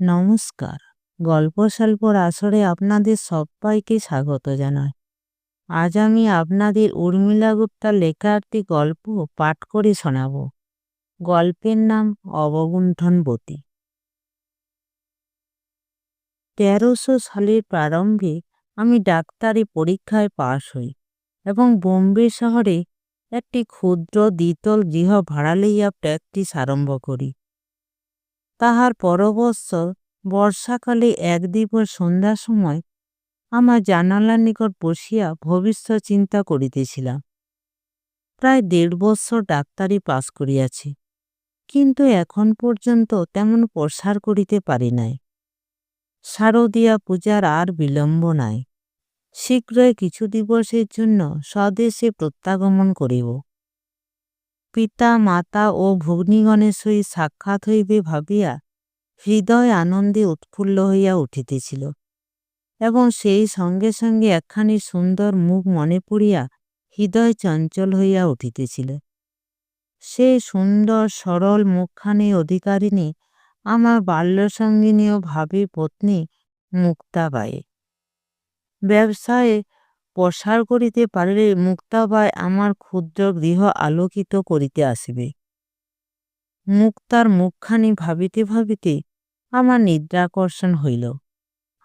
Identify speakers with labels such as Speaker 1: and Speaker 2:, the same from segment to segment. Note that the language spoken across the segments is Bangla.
Speaker 1: নমস্কার। গল্প স্বল্পর আসরে আপনাদের সবাইকে স্বাগত জানাই। আজ আমি আপনাদের উর্মিলা গুপ্তার লেখা একটি গল্প পাঠ করে শোনাব। গল্পের নাম অবগুণ্ঠনবতী তেরোশো সালের প্রারম্ভে আমি ডাক্তারি পরীক্ষায় পাশ হই এবং বোম্বে শহরে একটি ক্ষুদ্র দ্বিতল গৃহ ভাড়া লইয়া প্র্যাকটিস আরম্ভ করি। তাহার পরবৎসর বর্ষাকালে এক দিবস সন্ধ্যার সময় আমার জানালার নিকট বসিয়া ভবিষ্যৎ চিন্তা করিতেছিলাম। প্রায় দেড় বৎসর ডাক্তারি পাশ করিয়াছি, কিন্তু এখন পর্যন্ত তেমন প্রসার করিতে পারি নাই। শারদীয়া পূজার আর বিলম্ব নাই। শীঘ্রই কিছু দিবসের জন্য স্বদেশে প্রত্যাগমন করিব। পিতা, মাতা ও ভগ্নীগণের সহিত সাক্ষাৎ হইবে ভাবিয়া হৃদয় আনন্দে উৎফুল্ল হইয়া উঠিতেছিল। এবং সেই সঙ্গে সঙ্গে একখানি সুন্দর মুখ মনে পড়িয়া হৃদয় চঞ্চল হইয়া উঠিতেছিল। সে সুন্দর, সরল মুখখানি অধিকারিণী আমার বাল্যসঙ্গিনী ও ভাবি পত্নী মুক্তাবাই ব্যবসায়ে প্রসার করিতে পারিলে মুক্তাবাই আমার ক্ষুদ্র গৃহ আলোকিত করিতে আসিবে। মুক্তার মুখখানি ভাবিতে ভাবিতে আমার নিদ্রাকর্ষণ হইল।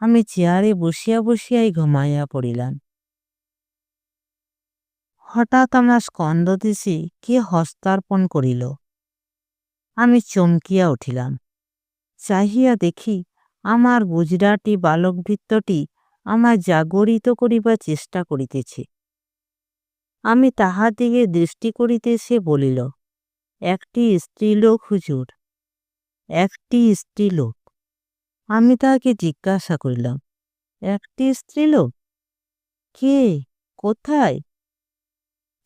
Speaker 1: আমি চেয়ারে বসিয়া বসিয়াই ঘুমাইয়া পড়িলাম। হঠাৎ আমার স্কন্দদেশে কে হস্তার্পণ করিল। আমি চমকিয়া উঠিলাম। চাহিয়া দেখি আমার গুজরাটি বালকবৃত্তটি আমার জাগরিত করিবার চেষ্টা করিতেছে। আমি তাহার দিকে দৃষ্টি করিতে সে বলিল, একটি স্ত্রীলোক হুজুর, একটি স্ত্রীলোক। আমি তাহাকে জিজ্ঞাসা করিলাম, একটি স্ত্রীলোক? কে? কোথায়?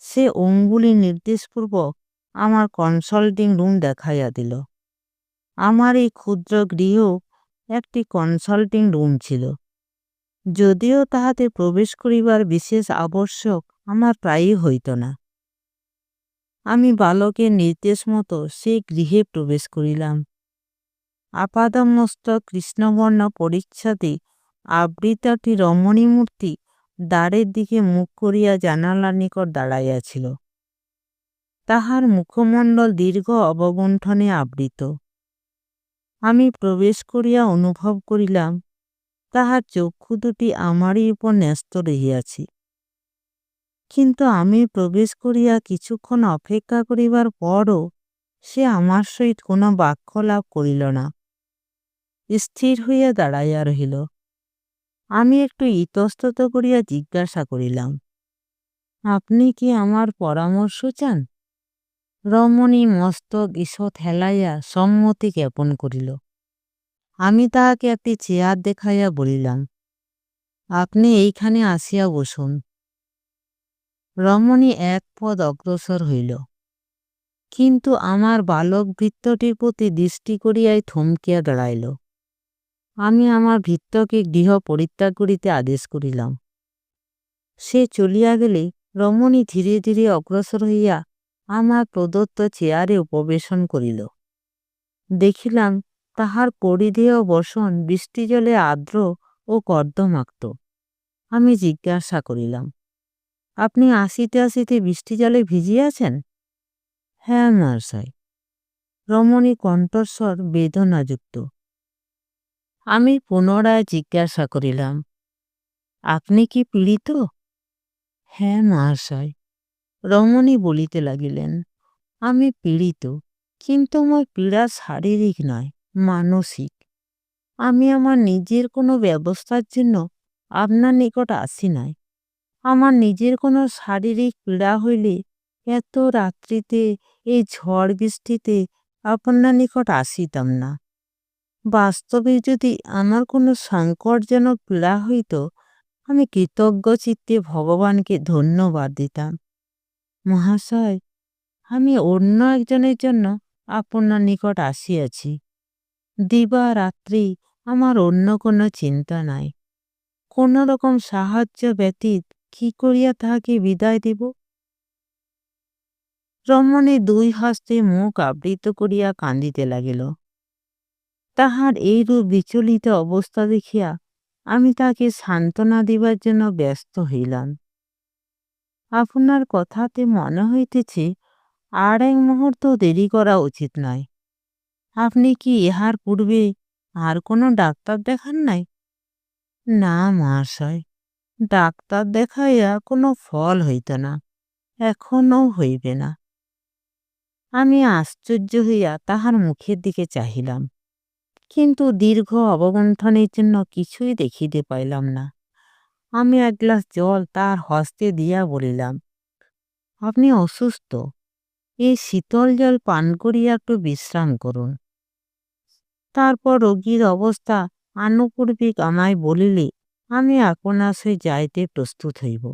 Speaker 1: সে অঙ্গুলি নির্দেশপূর্বক আমার কনসাল্টিং রুম দেখাইয়া দিল। আমার এই ক্ষুদ্র গৃহ একটি কনসাল্টিং রুম ছিল। যদিও তাহাতে প্রবেশ করিবার বিশেষ আবশ্যক আমার প্রায়ই হইত না। আমি বালকের নির্দেশ মতো সেই গৃহে প্রবেশ করিলাম। আপাদমস্ত কৃষ্ণবর্ণ পরিচ্ছদে আবৃতটি রমণী মূর্তি দ্বারের দিকে মুখ করিয়া জানালার নিকট দাঁড়াইয়াছিল। তাহার মুখমণ্ডল দীর্ঘ অবগুণ্ঠনে আবৃত। আমি প্রবেশ করিয়া অনুভব করিলাম তাহার চক্ষু দুটি আমারই উপর ন্যস্ত রহিয়াছি। কিন্তু আমি প্রবেশ করিয়া কিছুক্ষণ অপেক্ষা করিবার পরও সে আমার সহিত কোনো বাক্য লাভ করিল না। স্থির হইয়া দাঁড়াইয়া রহিল। আমি একটু ইতস্তত করিয়া জিজ্ঞাসা করিলাম, আপনি কি আমার পরামর্শ চান? রমণী মস্তক ঈষৎ হেলাইয়া সম্মতি জ্ঞাপন করিল। আমি তাহাকে একটি চেয়ার দেখাইয়া বলিলাম, আপনি এইখানে আসিয়া বসুন। রমণী এক পদ অগ্রসর হইল। কিন্তু আমার বালক ভৃত্যটির প্রতি দৃষ্টি করিয়াই থমকিয়া দাঁড়াইল। আমি আমার ভৃত্যকে গৃহ পরিত্যাগ করিতে আদেশ করিলাম। সে চলিয়া গেলে রমণী ধীরে ধীরে অগ্রসর হইয়া আমার প্রদত্ত চেয়ারে উপবেশন করিল। দেখিলাম তাহার পরিধেয় বসন বৃষ্টি জলে আর্দ্র ও কর্দমাক্ত। আমি জিজ্ঞাসা করিলাম, আপনি আসিতে আসিতে বৃষ্টি জলে ভিজিয়াছেন? হ্যাঁ মহাশয়। রমণী কণ্ঠস্বর বেদনাযুক্ত। আমি পুনরায় জিজ্ঞাসা করিলাম, আপনি কি পীড়িত? হ্যাঁ মহাশয়। রমণী বলিতে লাগিলেন, আমি পীড়িত, কিন্তু আমার পীড়া শারীরিক নয়। মানসিক। আমি আমার নিজের কোনো ব্যবস্থার জন্য আপনার নিকট আসি নাই। আমার নিজের কোনো শারীরিক পীড়া হইলে এত রাত্রিতে, এই ঝড় বৃষ্টিতে আপনার নিকট আসিতাম না। বাস্তবে যদি আমার কোনো সংকটজনক পীড়া হইত, আমি কৃতজ্ঞ চিত্তে ভগবানকে ধন্যবাদ দিতাম। মহাশয়, আমি অন্য একজনের জন্য আপনার নিকট আসিয়াছি। দিবা রাত্রি আমার অন্য কোনো চিন্তা নাই। কোনো রকম সাহায্য ব্যতীত কি করিয়া তাহাকে বিদায় দিব? রমণী দুই হস্তে মুখ আবৃত করিয়া কান্দিতে লাগিল। তাহার এইরূপ বিচলিত অবস্থা দেখিয়া আমি তাকে সান্ত্বনা দিবার জন্য ব্যস্ত হইলাম। আপনার কথাতে মনে হইতেছে, আর এক মুহূর্ত দেরি করা উচিত নয়। আপনি কি ইহার পূর্বে আর কোনো ডাক্তার দেখান নাই? না মহাশয়, ডাক্তার দেখাইয়া কোনো ফল হইত না, এখনও হইবে না। আমি আশ্চর্য হইয়া তাহার মুখের দিকে চাহিলাম, কিন্তু দীর্ঘ অবগন্থনের জন্য কিছুই দেখিতে পাইলাম না। আমি এক গ্লাস জল তার হস্তে দিয়া বলিলাম, আপনি অসুস্থ, এই শীতল জল পান করিয়া একটু বিশ্রাম করুন। তারপর রোগীর অবস্থা আনুপূর্বিক আমায় বলিলে, আমি সে যাইতে প্রস্তুত হইব।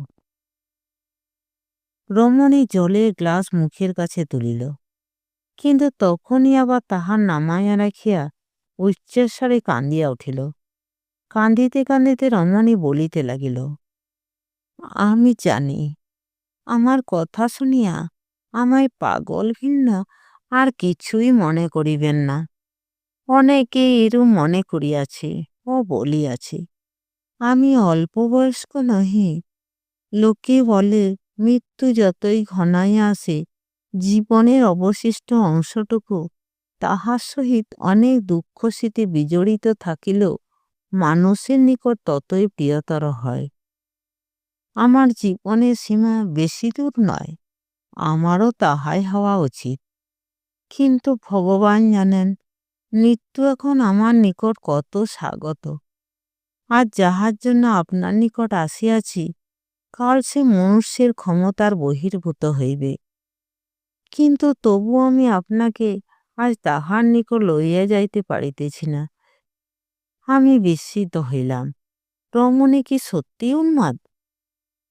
Speaker 1: রমণী জলের গ্লাস মুখের কাছে তুলিল। কিন্তু তখনই আবার তাহার নামাইয়া রাখিয়া উচ্চস্বরে কান্দিয়া উঠিল। কান্দিতে কান্দিতে রমণী বলিতে লাগিল, আমি জানি, আমার কথা শুনিয়া আমায় পাগল ভিন্ন আর কিছুই মনে করিবেন না। অনেকে এরূপ মনে করিয়াছে ও বলিয়াছে, আমি অল্প বয়স্ক নহি। লোকে বলে, মৃত্যু যতই ঘনাইয়া আসে, জীবনের অবশিষ্ট অংশটুকু তাহার সহিত অনেক দুঃখ স্মৃতি বিজড়িত থাকিলেও মানুষের নিকট ততই প্রিয়তর হয়। আমার জীবনের সীমা বেশি দূর নয়, আমারও তাহাই হওয়া উচিত। কিন্তু ভগবান জানেন মৃত্যু এখন আমার নিকট কত স্বাগত। আর যাহার জন্য আপনার নিকট আসিয়াছি, কাল সে মনুষ্যের ক্ষমতার বহির্ভূত হইবে। কিন্তু তবু আমি আপনাকে আজ তাহার নিকট লইয়া যাইতে পারিতেছি না। আমি বিস্মিত হইলাম, রমণী কি সত্যি উন্মাদ?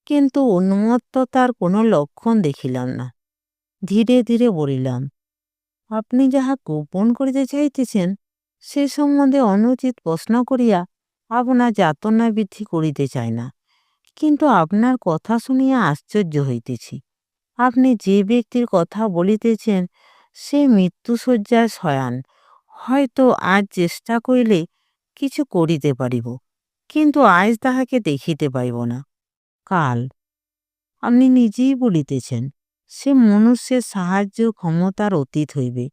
Speaker 1: কিন্তু উন্মত্ততার কোনো লক্ষণ দেখিলাম না। ধীরে ধীরে বলিলাম আপনি যাহা গোপন করিতে চাইতেছেন সে সম্বন্ধে অনুচিত প্রশ্ন করিয়া আপনার যাতনা বৃদ্ধি করিতে চাই না। কিন্তু আপনার কথা শুনিয়া আশ্চর্য হইতেছি। আপনি যে ব্যক্তির কথা বলিতেছেন, সে মৃত্যুশয্যায় শয়ান। হয়তো আজ চেষ্টা করিলে কিছু করিতে পারিব, কিন্তু আজ তাহাকে দেখিতে পাইব না। কাল। আপনি নিজেই বলিতেছেন সে মনুষ্যের সাহায্য ক্ষমতার অতীত হইবে।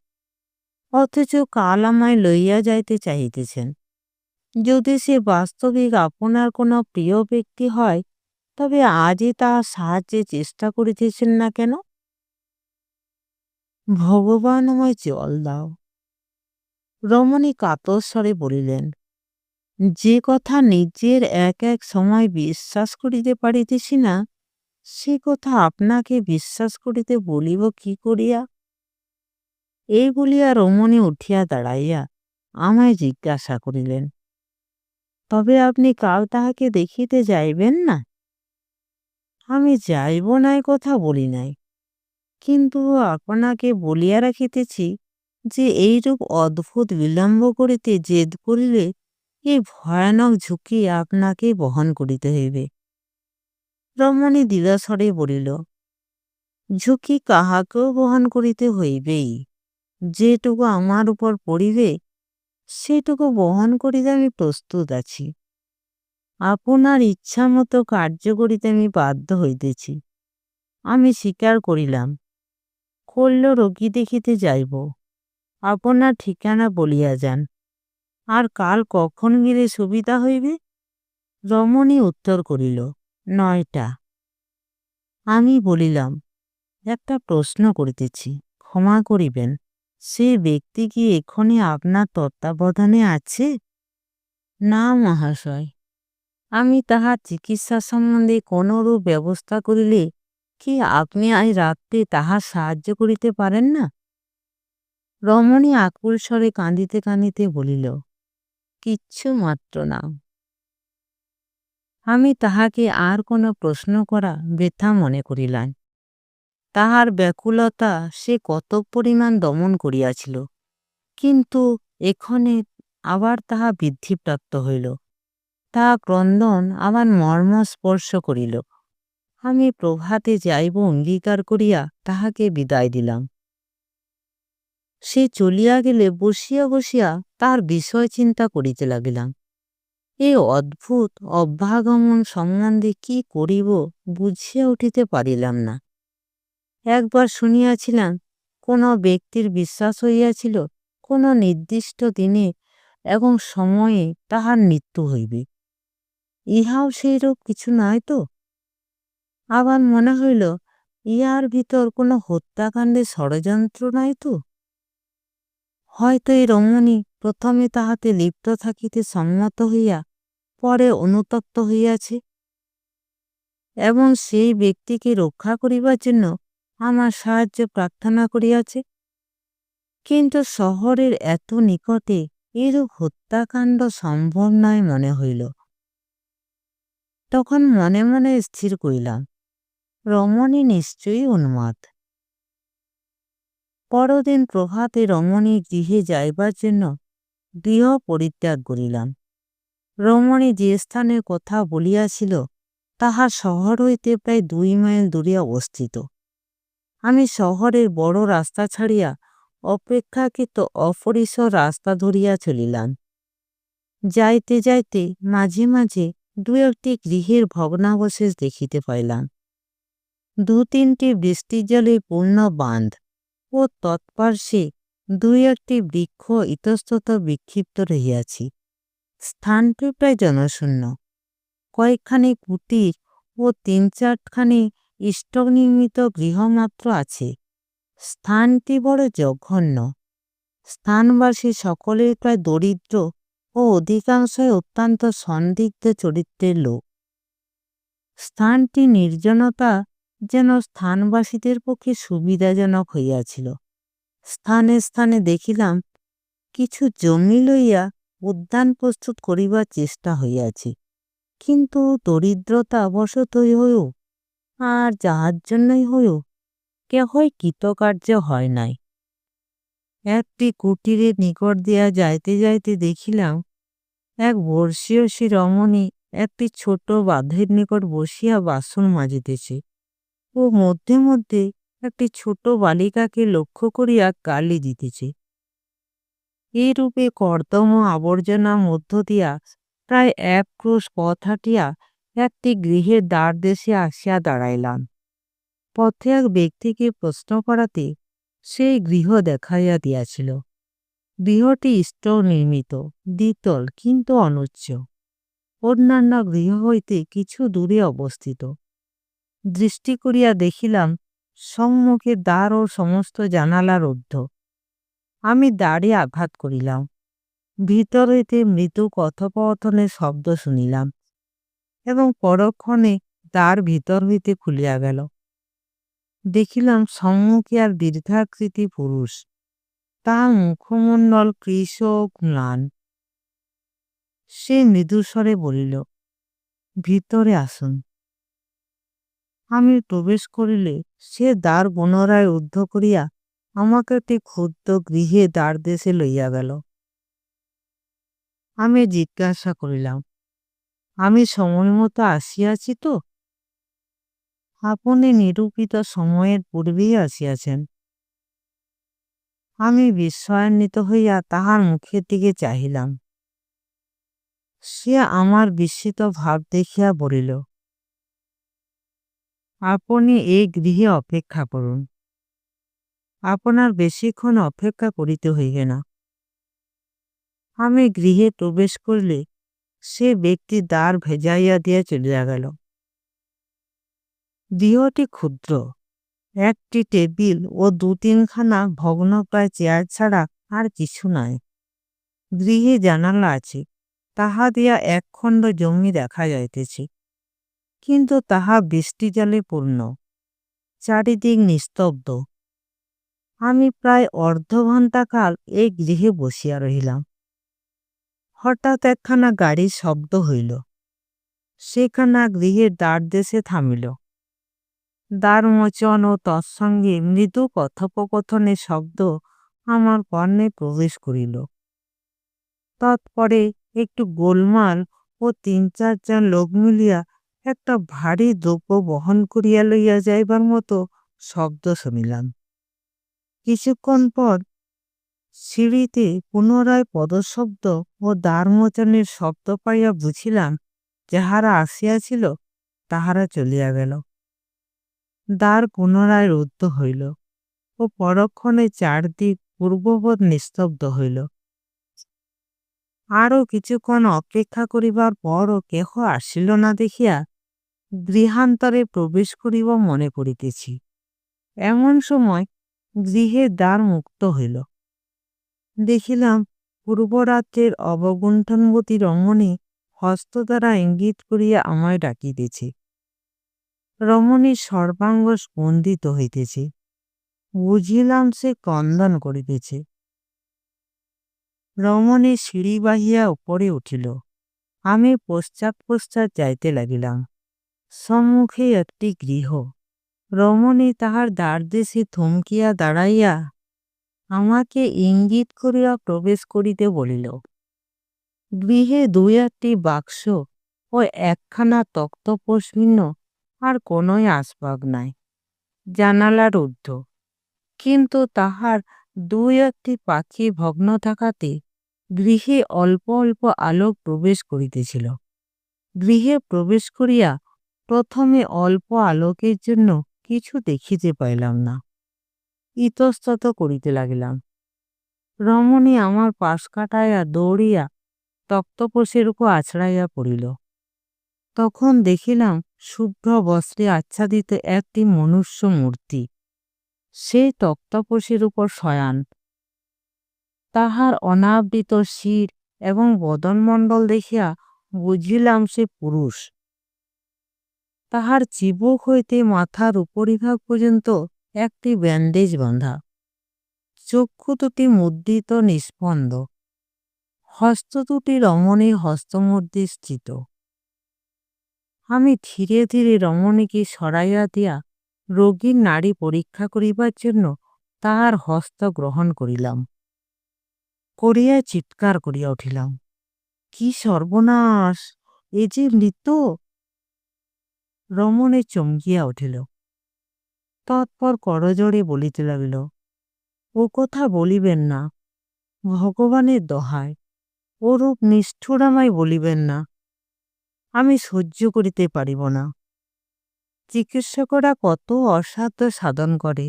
Speaker 1: অথচ কাল আমায় লইয়া যাইতে চাহিতেছেন। যদি সে বাস্তবিক আপনার কোনো প্রিয় ব্যক্তি হয়, তবে আজই তাহার সাহায্যে চেষ্টা করিতেছেন না কেন? ভগবান আমায় জল দাও। রমণী কাতর স্বরে বলিলেন, যে কথা নিজের এক এক সময় বিশ্বাস করিতে পারিতেছি না সে কথা আপনাকে বিশ্বাস করিতে বলিব কি করিয়া? এই বলিয়া রমণী উঠিয়া দাঁড়াইয়া আমায় জিজ্ঞাসা করিলেন, তবে আপনি কাল তাহাকে দেখিতে যাইবেন না? আমি যাইব নাই কথা বলি নাই। কিন্তু আপনাকে বলিয়া রাখিতেছি যে এইরূপ অদ্ভুত বিলম্ব করিতে জেদ করিলে এই ভয়ানক ঝুঁকি আপনাকে বহন করিতে হইবে। রমণী দ্বিধাস্বরে বলিল, ঝুঁকি কাহাকেও বহন করিতে হইবেই। যেটুকু আমার উপর পড়িবে, সেটুকু বহন করিতে আমি প্রস্তুত আছি। আপনার ইচ্ছা মতো কার্য করিতে আমি বাধ্য হইতেছি। আমি স্বীকার করিলাম। করল রোগী দেখিতে যাইব। আপনার ঠিকানা বলিয়া যান। আর কাল কখন গেলে সুবিধা হইবে? রমণী উত্তর করিল নয়টা। আমি বলিলাম, একটা প্রশ্ন করিতেছি, ক্ষমা করিবেন, সে ব্যক্তি কি এখনই আপনার তত্ত্বাবধানে আছে? না, মহাশয়। আমি তাহার চিকিৎসা সম্বন্ধে কোনরূপ ব্যবস্থা করিলে কি আপনি আজ রাত্রে তাহার সাহায্য করিতে পারেন না? রমণী আকুল স্বরে কাঁদিতে কাঁদিতে বলিল কিচ্ছু মাত্র না। আমি তাহাকে আর কোনো প্রশ্ন করা বৃথা মনে করিলাম। তাহার ব্যাকুলতা সে কত পরিমাণ দমন করিয়াছিল। কিন্তু এক্ষণে আবার তাহা বৃদ্ধিপ্রাপ্ত হইল। তাহা ক্রন্দন আমার মর্ম স্পর্শ করিল। আমি প্রভাতে যাইব অঙ্গীকার করিয়া তাহাকে বিদায় দিলাম। সে চলিয়া গেলে বসিয়া বসিয়া তার বিষয় চিন্তা করিতে লাগিলাম। এই অদ্ভুত অভ্যাগমন সম্বন্ধে কি করিব বুঝিয়া উঠিতে পারিলাম না। একবার শুনিয়াছিলাম, কোন ব্যক্তির বিশ্বাস হইয়াছিল, কোন নির্দিষ্ট দিনে এবং সময়ে তাহার মৃত্যু হইবে। ইহাও সেইরূপ কিছু নয় তো? আবার মনে হইল, ইহার ভিতর কোনো হত্যাকাণ্ডে ষড়যন্ত্র নাই তো? হয়তো এই রমণী প্রথমে তাহাতে লিপ্ত থাকিতে সম্মত হইয়া পরে অনুতপ্ত হইয়াছে। এবং সেই ব্যক্তিকে রক্ষা করিবার জন্য আমার সাহায্য প্রার্থনা করিয়াছে। কিন্তু শহরের এত নিকটে এরূপ হত্যাকাণ্ড সম্ভব নয় মনে হইল। তখন মনে মনে স্থির করিলাম, রমণী নিশ্চয়ই উন্মাদ। পরদিন প্রভাতে রমণী গৃহে যাইবার জন্য গৃহ পরিত্যাগ করিলাম। রমণী যে স্থানের কথা বলিয়াছিল তাহা শহর হইতে প্রায় দুই মাইল দূরে অবস্থিত। আমি শহরের বড় রাস্তা ছাড়িয়া অপেক্ষাকৃত অপরিসর রাস্তা ধরিয়া চলিলাম। যাইতে যাইতে মাঝে মাঝে দু একটি গৃহের ভগ্নাবশেষ দেখিতে পাইলাম। দু তিনটি বৃষ্টির জলে পূর্ণ বাঁধ ও তৎপার্শ্বে দুই একটি বৃক্ষ ইতস্তত বিক্ষিপ্ত রহিয়াছি। স্থানটি প্রায় জনশূন্য। কয়েকখানি কুটির ও তিন চারখানি নির্মিত গৃহমাত্র আছে। স্থানটি বড় জঘন্য। স্থানবাসী সকলেই প্রায় দরিদ্র ও অধিকাংশই অত্যন্ত সন্দিগ্ধ চরিত্রের লোক। স্থানটি নির্জনতা যেন স্থানবাসীদের পক্ষে সুবিধাজনক হইয়াছিল। স্থানে স্থানে দেখিলাম কিছু জমি লইয়া উদ্যান প্রস্তুত করিবার চেষ্টা হইয়াছে। কিন্তু দরিদ্রতা অবশতই হইও, আর যাহার জন্যই হইও, কেহই কৃতকার্য হয় নাই। একটি কুটিরের নিকট দিয়া যাইতে যাইতে দেখিলাম, এক বর্ষীয়সী রমণী একটি ছোট বাঁধের নিকট বসিয়া বাসন মাজিতেছে ও মধ্যে মধ্যে একটি ছোট বালিকাকে লক্ষ্য করিয়া গালি দিতেছে। এইরূপে কর্দম আবর্জনা মধ্য দিয়া প্রায় এক ক্রোশ পথ হাঁটিয়া একটি গৃহের দ্বার দেশে আসিয়া দাঁড়াইলাম। পথে এক ব্যক্তিকে প্রশ্ন করাতে সেই গৃহ দেখাইয়া দিয়াছিল। গৃহটি স্তর নির্মিত দ্বিতল কিন্তু অনুচ্চ। অন্যান্য গৃহ হইতে কিছু দূরে অবস্থিত। দৃষ্টি করিয়া দেখিলাম সম্মুখে দ্বার ও সমস্ত জানালা রুদ্ধ। আমি দাঁড়ে আঘাত করিলাম। ভিতর হইতে মৃদু কথোপকথনের শব্দ শুনিলাম এবং পরক্ষণে দ্বার ভিতর হইতে খুলিয়া গেল। দেখিলাম সম্মুখে আর দীর্ঘাকৃতি পুরুষ। তাহার মুখমণ্ডল কৃষক ম্লান। সে মৃদুস্বরে বলিল, ভিতরে আসুন। আমি প্রবেশ করিলে সে দ্বার পুনরায় উদ্ধ করিয়া আমাকে একটি ক্ষুদ্র গৃহে দ্বার দেশে লইয়া গেল। আমি জিজ্ঞাসা করিলাম, আমি সময় মতো আসিয়াছি তো? আপনি নিরূপিত সময়ের পূর্বেই আসিয়াছেন। আমি বিস্ময়ান্বিত হইয়া তাহার মুখের দিকে চাহিলাম। সে আমার বিস্মিত ভাব দেখিয়া বলিল, আপনি এই গৃহে অপেক্ষা করুন। আপনার বেশিক্ষণ অপেক্ষা করিতে হইবে না। আমি গৃহে প্রবেশ করলে সে ব্যক্তি দ্বার ভেজাইয়া দিয়া চলিয়া গেল। গৃহটি ক্ষুদ্র। একটি টেবিল ও দু তিনখানা ভগ্নপ্রায় চেয়ার ছাড়া আর কিছু নাই। গৃহে জানালা আছে, তাহা দিয়া একখণ্ড জমি দেখা যাইতেছে। কিন্তু তাহা বৃষ্টি জলে পূর্ণ। চারিদিক নিস্তব্ধ। আমি প্রায় অর্ধ ঘণ্টাকাল এই গৃহে বসিয়া রহিলাম। হঠাৎ একখানা গাড়ির শব্দ হইল। সেখানা গৃহের দ্বার দেশে থামিল। দ্বার মোচন ও তৎসঙ্গে মৃদু কথোপকথনের শব্দ আমার কর্ণে প্রবেশ করিল। তৎপরে একটু গোলমাল ও তিন চারজন লোক মিলিয়া একটা ভারী দ্রব্য বহন করিয়া লইয়া যাইবার মতো শব্দ শুনিলাম। কিছুক্ষণ পর সিঁড়িতে পুনরায় পদশব্দ ও দ্বারমোচনের শব্দ পাইয়া বুঝিলাম, যাহারা আসিয়াছিল তাহারা চলিয়া গেল। দ্বার পুনরায় রুদ্ধ হইল ও পরক্ষণে চারদিক পূর্ববৎ নিস্তব্ধ হইল। আরও কিছুক্ষণ অপেক্ষা করিবার পরও কেহ আসিল না দেখিয়া গৃহান্তরে প্রবেশ করিব মনে করিতেছি। এমন সময় গৃহের দ্বার মুক্ত হইল। দেখিলাম পূর্বরাত্রের অবগুণ্ঠনবতী রমণী হস্ত দ্বারা ইঙ্গিত করিয়া আমায় ডাকিতেছে। রমণীর সর্বাঙ্গ স্পন্দিত হইতেছে। বুঝিলাম সে কন্দন করিতেছে। রমণী সিঁড়ি বাহিয়া উপরে উঠিল। আমি পশ্চাৎ পশ্চাৎ যাইতে লাগিলাম। সম্মুখে একটি গৃহ। রমণী তাহার দ্বারদেশে থমকিয়া দাঁড়াইয়া আমাকে ইঙ্গিত করিয়া প্রবেশ করিতে বলিল, গৃহে দুই একটি বাক্স ও একখানা তক্তপোষভিন্ন আর কোনোই আসবাব নাই জানালা রুদ্ধ কিন্তু তাহার দুই একটি পাখি ভগ্ন থাকাতে গৃহে অল্প অল্প আলোক প্রবেশ করিতেছিল। গৃহে প্রবেশ করিয়া প্রথমে অল্প আলোকের জন্য কিছু দেখিতে পাইলাম না। ইতস্তত করিতে লাগিলাম। রমণী আমার পাশ কাটাইয়া দৌড়িয়া তক্তপোষের উপর আছড়াইয়া পড়িল। তখন দেখিলাম শুভ্র বস্ত্রে আচ্ছাদিত একটি মনুষ্য মূর্তি। সে তক্তপোষের উপর শয়ান। তাহার অনাবৃত শির এবং বদনমণ্ডল দেখিয়া বুঝিলাম সে পুরুষ। তাহার চিবুক হইতে মাথার উপরিভাগ পর্যন্ত একটি ব্যান্ডেজ বাঁধা। চক্ষু দুটি মুদ্রিত নিস্পন্দ হস্ত দুটি রমণীর হস্তমধ্যে স্থিত আমি ধীরে ধীরে রমণীকে সরাইয়া দিয়া রোগীর নারী পরীক্ষা করিবার জন্য তাহার হস্ত গ্রহণ করিলাম। করিয়া চিৎকার করিয়া উঠিলাম, কি সর্বনাশ! এ যে মৃত! রমণে চমকিয়া উঠিল। তৎপর করজোড়ে বলিতে লাগিল, ও কথা বলিবেন না, ভগবানের দহায়। ওরূপ নিষ্ঠুর আমায় বলিবেন না, আমি সহ্য করিতে পারিব না। চিকিৎসকরা কত অসাধ্য সাধন করে।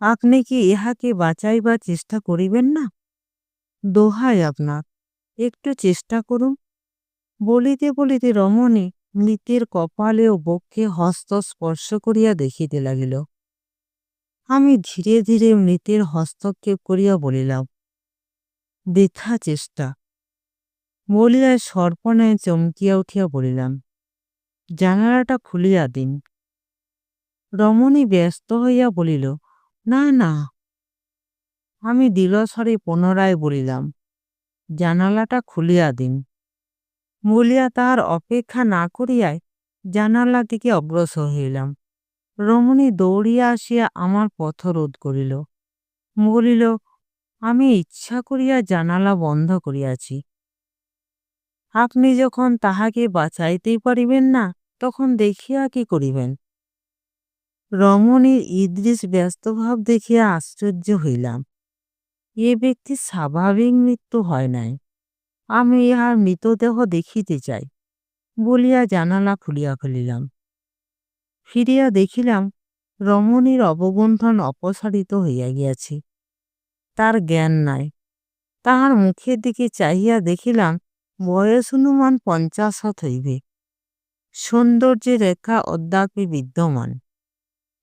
Speaker 1: আপনি কি ইহাকে বাঁচাইবার চেষ্টা করিবেন না? দোহায় আপনার, একটু চেষ্টা করুন। বলিতে বলিতে রমণী মৃতের কপালে ও বক্ষে হস্ত স্পর্শ করিয়া দেখিতে লাগিল। আমি ধীরে ধীরে মৃতের হস্তক্ষেপ করিয়া বলিলাম বৃথা চেষ্টা। বলিয়া সর্পনায় চমকিয়া উঠিয়া বলিলাম, জানালাটা খুলিয়া দিন। রমণী ব্যস্ত হইয়া বলিল, না না। আমি দিলস্বরে পুনরায় বলিলাম, জানালাটা খুলিয়া দিন। বলিয়া তাহার অপেক্ষা না করিয়ায় জানালা দিকে অগ্রসর হইলাম। রমণী দৌড়িয়া আসিয়া আমার পথ রোধ করিল। বলিল, আমি ইচ্ছা করিয়া জানালা বন্ধ করিয়াছি। আপনি যখন তাহাকে বাঁচাইতেই পারিবেন না, তখন দেখিয়া কি করিবেন? রমণীর ইদৃশ ব্যস্তভাব দেখিয়া আশ্চর্য হইলাম। এ ব্যক্তি স্বাভাবিক মৃত্যু হয় নাই। আমি ইহার মৃতদেহ দেখিতে চাই, বলিয়া জানালা খুলিয়া ফেলিলাম। ফিরিয়া দেখিলাম রমণীর অবগুণ্ঠন অপসারিত হইয়া গিয়াছে। তার জ্ঞান নাই। তাহার মুখের দিকে চাহিয়া দেখিলাম বয়স অনুমান পঞ্চাশত হইবে। সৌন্দর্যের রেখা অদ্যাপি বিদ্যমান।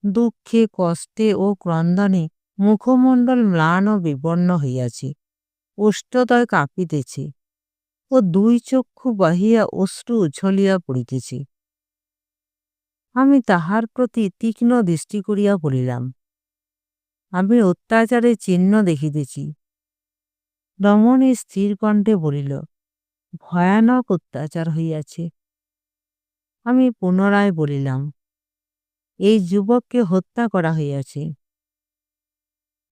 Speaker 1: দুঃখে, কষ্টে ও ক্রন্দনে মুখমণ্ডল ম্লান ও বিবর্ণ হইয়াছে। ওষ্ঠদয় কাঁপিতেছে। ও দুই চক্ষু বাহিয়া অশ্রু উছলিয়া পড়িতেছে। আমি তাহার প্রতি তীক্ষ্ণ দৃষ্টি করিয়া বলিলাম, আমি অত্যাচারে চিহ্ন দেখিতেছি। রমণী স্থির কণ্ঠে বলিল, ভয়ানক অত্যাচার হইয়াছে। আমি পুনরায় বলিলাম, এই যুবককে হত্যা করা হইয়াছে।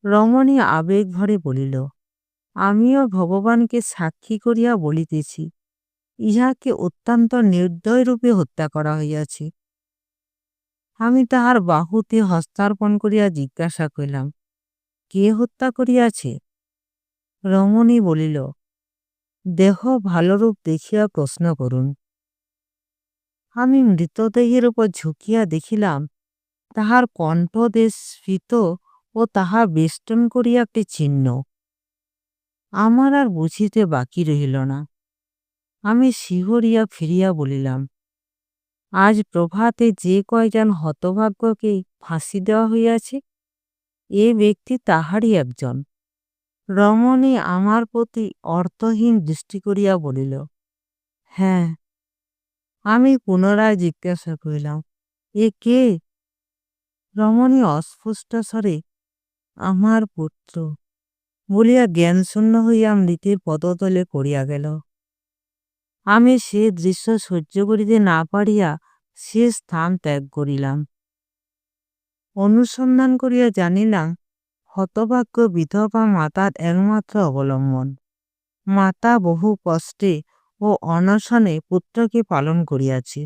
Speaker 1: রমণী আবেগ ভরে বলিল আমিও ভগবানকে সাক্ষী করিয়া বলিতেছি, ইহাকে অত্যন্ত নির্দয়রূপে হত্যা করা হইয়াছে। আমি তাহার বাহুতে হস্তার্পণ করিয়া জিজ্ঞাসা করিলাম, কে হত্যা করিয়াছে? রমণী বলিল, দেহ ভালরূপ দেখিয়া প্রশ্ন করুন। আমি মৃতদেহের উপর ঝুঁকিয়া দেখিলাম, তাহার কণ্ঠদেশ স্ফীত ও তাহা বেষ্টন করিয়া একটি চিহ্ন। আমার আর বুঝিতে বাকি রহিল না। আমি শিহরিয়া ফিরিয়া বলিলাম, আজ প্রভাতে যে কয়জন হতভাগ্যকে ফাঁসি দেওয়া হইয়াছে, এ ব্যক্তি তাহারই একজন। রমণী আমার প্রতি অর্থহীন দৃষ্টি করিয়া বলিল হ্যাঁ আমি পুনরায় জিজ্ঞাসা করিলাম, এ কে? রমণী অস্পষ্ট স্বরে আমার পুত্র। বলিয়া জ্ঞানশূন্য হইয়া মৃতের পদতলে পড়িয়া গেল। আমি সে দৃশ্য সহ্য করিতে না পারিয়া সে স্থান ত্যাগ করিলাম। অনুসন্ধান করিয়া জানিলাম, হতভাগ্য বিধবা মাতার একমাত্র অবলম্বন। মাতা বহু কষ্টে ও অনশনে পুত্রকে পালন করিয়াছে।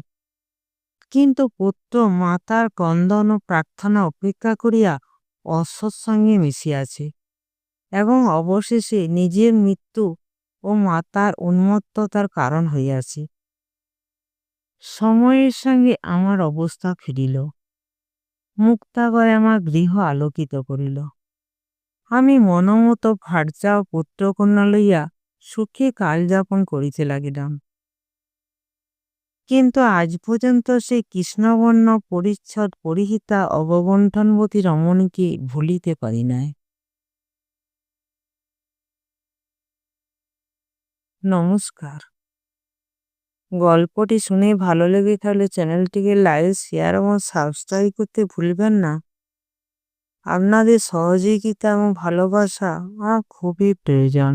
Speaker 1: কিন্তু পুত্র মাতার কন্দন ও প্রার্থনা অপেক্ষা করিয়া অসৎসঙ্গে মিশিয়াছে। এবং অবশেষে নিজের মৃত্যু ও মাতার উন্মত্ততার কারণ হইয়াছে। সময়ের সঙ্গে আমার অবস্থা ফিরিল। মুক্তাগয় আমার গৃহ আলোকিত করিল। আমি মনোমত ভার্যা ও পুত্রকন্যা লইয়া সুখে কালযাপন করিতে লাগিলাম। কিন্তু আজ পর্যন্ত সে কৃষ্ণবর্ণ পরিচ্ছদ পরিহিতা অবগণ্ঠনবতী রমণীকে ভুলিতে পারি নাই। নমস্কার। গল্পটি শুনে ভালো লেগে থাকলে চ্যানেলটিকে লাইক, শেয়ার এবং সাবস্ক্রাইব করতে ভুলবেন না। আপনাদের সহযোগিতা এবং ভালোবাসা আমার খুবই প্রয়োজন।